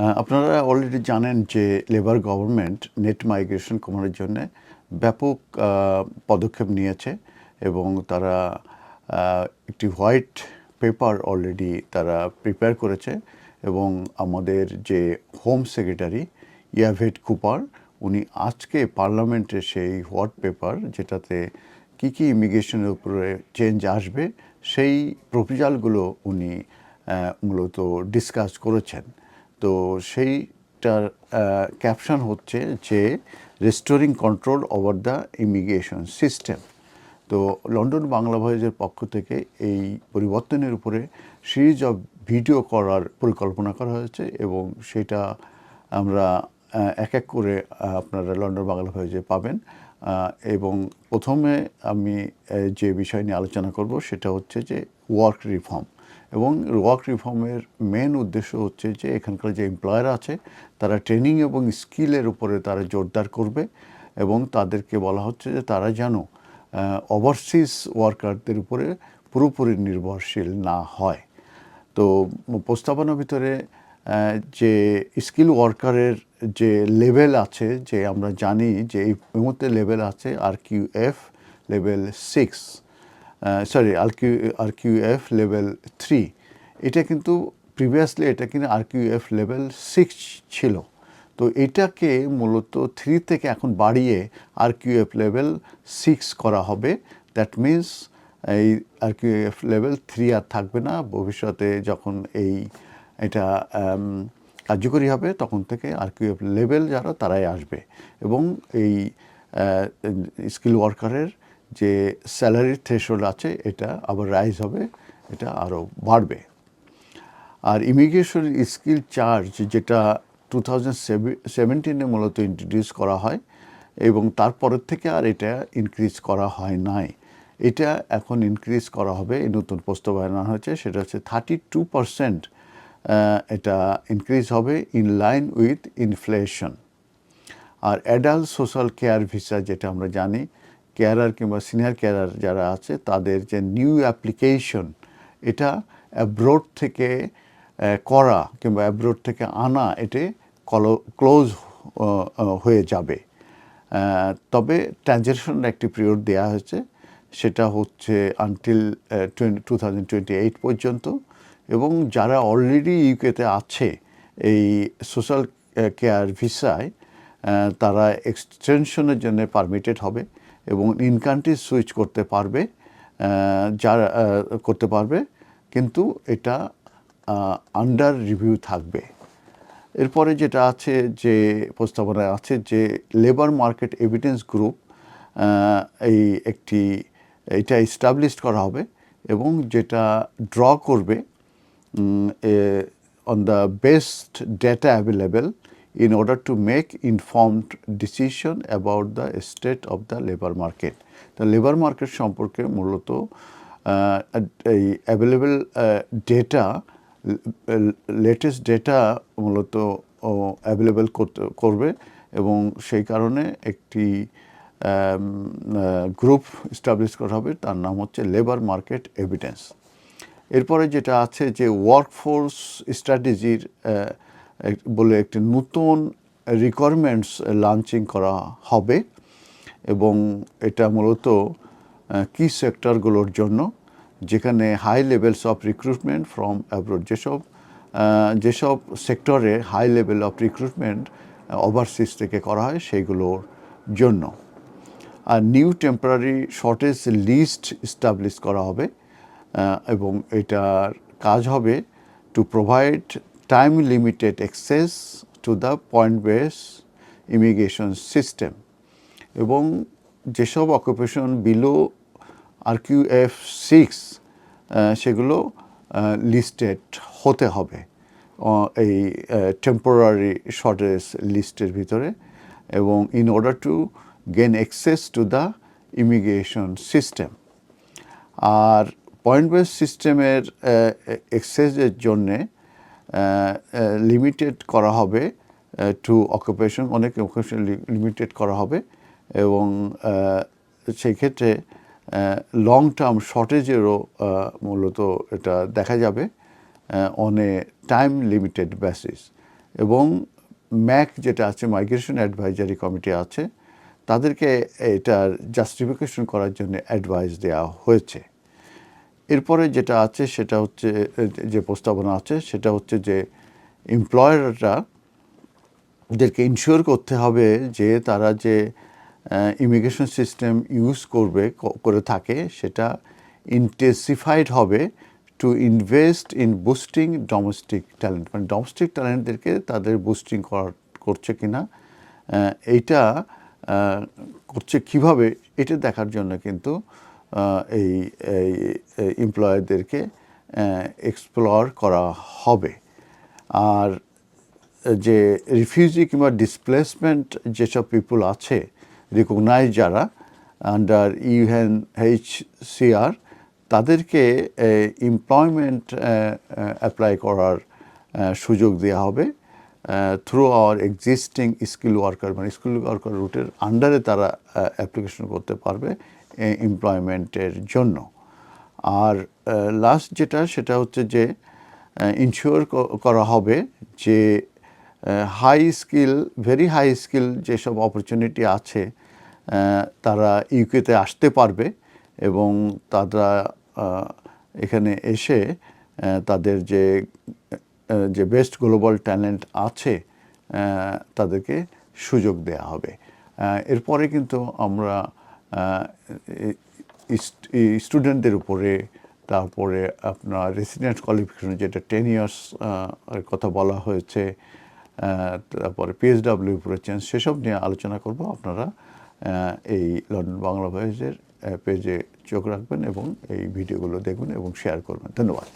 আপনারা অলরেডি জানেন যে লেবার গভর্নমেন্ট নেট মাইগ্রেশন কমানোর জন্য ব্যাপক পদক্ষেপ নিয়েছে এবং তারা একটি হোয়াইট পেপার অলরেডি তারা প্রিপেয়ার করেছে এবং আমাদের যে হোম সেক্রেটারি ইয়াভেট কুপার উনি আজকে পার্লামেন্টে সেই হোয়াইট পেপার যেটাতে কী কী ইমিগ্রেশনের উপরে চেঞ্জ আসবে, সেই প্রপোজালগুলো উনি মূলত ডিসকাস করেছেন। তো সেইটার ক্যাপশন হচ্ছে যে restoring control over the immigration system তো লন্ডন বাংলা ভয়েজের পক্ষ থেকে এই পরিবর্তনের উপরে সিরিজ অফ ভিডিও করার পরিকল্পনা করা হয়েছে এবং সেটা আমরা এক এক করে আপনারা লন্ডন বাংলা ভয়েজে পাবেন। এবং প্রথমে আমি যে বিষয় নিয়ে আলোচনা করব সেটা হচ্ছে যে ওয়ার্ক রিফর্ম এবং ওয়ার্ক রিফর্মের মেন উদ্দেশ্য হচ্ছে যে এখানকার যে এমপ্লয়ার আছে, তারা ট্রেনিং এবং স্কিলের উপরে তারা জোরদার করবে এবং তাদেরকে বলা হচ্ছে যে তারা যেন ওভারসিজ ওয়ার্কারদের উপরে পুরোপুরি নির্ভরশীল না হয়। তো প্রস্তাবনার ভিতরে যে স্কিল ওয়ার্কারের যে লেভেল আছে, যে আমরা জানি যে এই মুহূর্তে লেভেল আছে R Q F level six sorry R Q R Q F level three এটা কিন্তু প্রিভিয়াসলি এটা কিন্তু R Q F level six ছিল। তো এটাকে মূলত থ্রি থেকে এখন বাড়িয়ে R Q F level six করা হবে। দ্যাট মিন্স এই R Q F level three আর থাকবে না। ভবিষ্যতে যখন এই, এটা কার্যকরী হবে, তখন থেকে আর কিউ এফ লেভেল যারা, তারাই আসবে। এবং এই স্কিল ওয়ার্কারের যে স্যালারি থ্রেশোল্ড আছে, এটা আবার রাইজ হবে, এটা আরও বাড়বে। আর ইমিগ্রেশন স্কিল চার্জ যেটা টু থাউজেন্ড সেভেন্টিনে মূলত ইন্ট্রোডিউস করা হয়, এবং তারপরের থেকে আর এটা ইনক্রিজ করা হয় নাই। এটা এখন ইনক্রিজ করা হবে, এই নতুন প্রস্তাব আনা হয়েছে, সেটা হচ্ছে থার্টি টু পারসেন্ট এটা ইনক্রিজ হবে ইন লাইন উইথ ইনফ্লেশন আর অ্যাডাল্ট সোশ্যাল কেয়ার ভিসা যেটা আমরা জানি কেয়ারার কিংবা সিনিয়র কেয়ারার যারা আছে, তাদের যে নিউ অ্যাপ্লিকেশন এটা অ্যাব্রোড থেকে করা কিংবা অ্যাব্রোড থেকে আনা এতে ক্লোজ হয়ে যাবে। তবে ট্রানজেকশন একটি পিরিয়ড দেওয়া হয়েছে, সেটা হচ্ছে আনটিল টু পর্যন্ত। এবং যারা অলরেডি ইউকেতে আছে, এই সোশ্যাল কেয়ার ভিসায় তারা এক্সটেনশনের জন্য পারমিটেড হবে। এবং ইন কান্ট্রি সুইচ করতে পারবে যারা করতে পারবে, কিন্তু এটা আন্ডার রিভিউ থাকবে। এরপরে যেটা আছে যে প্রস্তাবনায় আছে যে লেবার মার্কেট এভিডেন্স গ্রুপ এই একটি, এটা এস্টাবলিশ করা হবে এবং যেটা ড্র করবে on the best data available in order to make informed decision about the state of the labour market তা লেবার মার্কেট সম্পর্কে মূলত এই অ্যাভেলেবেল ডেটা লেটেস্ট ডেটা মূলত অ্যাভেলেবেল করবে এবং সেই কারণে একটি গ্রুপ এস্টাবলিশ করা হবে, তার নাম হচ্ছে লেবার মার্কেট এভিডেন্স এরপরে যেটা আছে যে ওয়ার্কফোর্স স্ট্র্যাটেজির বলে একটি নতুন রিকোয়ারমেন্টস লঞ্চিং করা হবে এবং এটা মূলত কি সেক্টরগুলোর জন্য, যেখানে high levels of recruitment from abroad যেসব যেসব সেক্টরে high level of recruitment overseas থেকে করা হয় সেইগুলোর জন্য। আর new temporary shortage list establish করা হবে এবং এটার কাজ হবে to provide time limited access to the point base immigration system এবং যেসব occupation below R F six সেগুলো লিস্টেড হতে হবে এই টেম্পোরারি শর্টেজ লিস্টের ভিতরে। এবং in order to gain access to the immigration system R point base সিস্টেমের এক্সেসের জন্যে লিমিটেড করা হবে টু অকুপেশন অনেক অকুপেশন লিমিটেড করা হবে এবং সেই ক্ষেত্রে লং টার্ম শর্টেজেরও মূলত এটা দেখা যাবে on a time limited basis এবং ম্যাক যেটা আছে মাইগ্রেশন অ্যাডভাইজারি কমিটি আছে, তাদেরকে এটার জাস্টিফিকেশন করার জন্য অ্যাডভাইস দেওয়া হয়েছে। এরপরে যেটা আছে সেটা হচ্ছে যে প্রস্তাবনা আছে সেটা হচ্ছে যে এমপ্লয়াররা দেরকে ইনশিওর করতে হবে যে তারা যে ইমিগ্রেশন সিস্টেম ইউজ করবে করে থাকে সেটা ইন্টেন্সিফাইড হবে to invest in boosting domestic talent মানে ডোমেস্টিক ট্যালেন্টদেরকে তাদের বুস্টিং করছে কি না এইটা করছে কীভাবে, এটা দেখার জন্য কিন্তু এই এমপ্লয়ারদেরকে এক্সপ্লোর করা হবে। আর যে রিফিউজি কিংবা ডিসপ্লেসমেন্ট যেসব পিপুল আছে রিকগনাইজ যারা আন্ডার ইউএন এইচ সিআর তাদেরকে এমপ্লয়মেন্ট অ্যাপ্লাই করার সুযোগ দেওয়া হবে। Through our existing skill worker মানে স্কিল ওয়ার্কার রুটের আন্ডারে তারা অ্যাপ্লিকেশন করতে পারবে এমপ্লয়মেন্টের জন্য। আর লাস্ট যেটা, সেটা হচ্ছে যে ইনশিওর করা হবে যে high skill very high skill যেসব অপরচুনিটি আছে তারা ইউকেতে আসতে পারবে এবং তারা এখানে এসে তাদের যে যে বেস্ট গ্লোবাল ট্যালেন্ট আছে তাদেরকে সুযোগ দেয়া হবে। এরপরে কিন্তু আমরা স্টুডেন্টদের উপরে, তারপরে আপনার রেসিডেন্ট কোয়ালিফিকেশন যেটা টেন ইয়ার্স কথা বলা হয়েছে তারপরে পিএসডাব্লিউ উপরে চেঞ্জ সেসব নিয়ে আলোচনা করব। আপনারা এই লন্ডন বাংলা ভয়েসের পেজে চোখ রাখবেন এবং এই ভিডিওগুলো দেখবেন এবং শেয়ার করবেন। ধন্যবাদ।